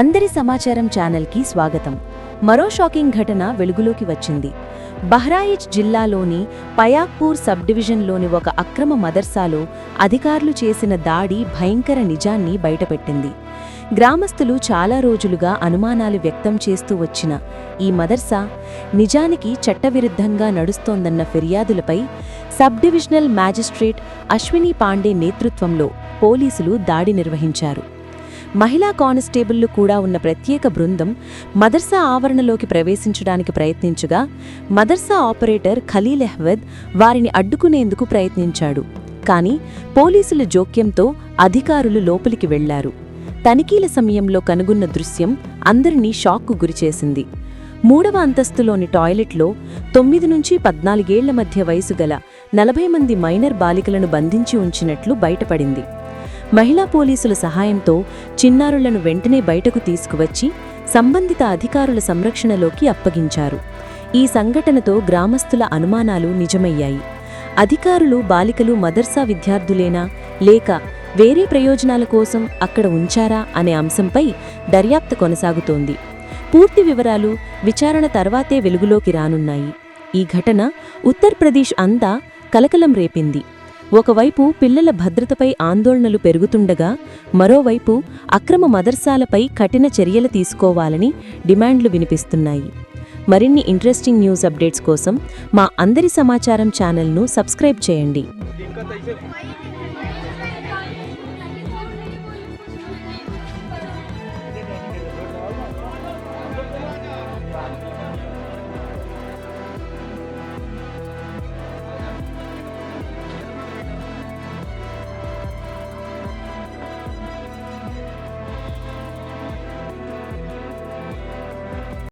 అందరి సమాచారం ఛానల్కి స్వాగతం. మరో షాకింగ్ ఘటన వెలుగులోకి వచ్చింది. బహ్రాయిచ్ జిల్లాలోని పయాక్పూర్ సబ్ డివిజన్లోని ఒక అక్రమ మదర్సాలో అధికారులు చేసిన దాడి భయంకర నిజాన్ని బయటపెట్టింది. గ్రామస్తులు చాలా రోజులుగా అనుమానాలు వ్యక్తం చేస్తూ వచ్చిన ఈ మదర్సా నిజానికి చట్టవిరుద్ధంగా నడుస్తోందన్న ఫిర్యాదులపై sub divisional magistrate Ashwini Pandey నేతృత్వంలో పోలీసులు దాడి నిర్వహించారు. మహిళా కానిస్టేబుళ్ళు కూడా ఉన్న ప్రత్యేక బృందం మదర్సా ఆవరణలోకి ప్రవేశించడానికి ప్రయత్నించగా మదర్సా ఆపరేటర్ ఖలీల్ అహ్మద్ వారిని అడ్డుకునేందుకు ప్రయత్నించాడు. కానీ పోలీసుల జోక్యంతో అధికారులు లోపలికి వెళ్ళారు. తనిఖీల సమయంలో కనుగొన్న దృశ్యం అందరినీ షాక్కు గురిచేసింది. మూడవ అంతస్తులోని టాయిలెట్లో తొమ్మిది నుంచి పద్నాలుగేళ్ళ మధ్య వయసు గల నలభై మంది మైనర్ బాలికలను బంధించి ఉంచినట్లు బయటపడింది. మహిళా పోలీసుల సహాయంతో చిన్నారులను వెంటనే బయటకు తీసుకువచ్చి సంబంధిత అధికారుల సంరక్షణలోకి అప్పగించారు. ఈ సంఘటనతో గ్రామస్తుల అనుమానాలు నిజమయ్యాయి. అధికారులు బాలికలు మదర్సా విద్యార్థులేనా? లేక వేరే ప్రయోజనాల కోసం అక్కడ ఉంచారా? అనే అంశంపై దర్యాప్తు కొనసాగుతోంది. పూర్తి వివరాలు విచారణ తర్వాతే వెలుగులోకి రానున్నాయి. ఈ ఘటన ఉత్తరప్రదేశ్ అంతా కలకలం రేపింది. ఒకవైపు పిల్లల భద్రతపై ఆందోళనలు పెరుగుతుండగా మరోవైపు అక్రమ మదర్సాలపై కఠిన చర్యలు తీసుకోవాలని డిమాండ్లు వినిపిస్తున్నాయి. మరిన్ని ఇంట్రెస్టింగ్ న్యూస్ అప్డేట్స్ కోసం మా అందరి సమాచారం ఛానల్ను సబ్స్క్రైబ్ చేయండి.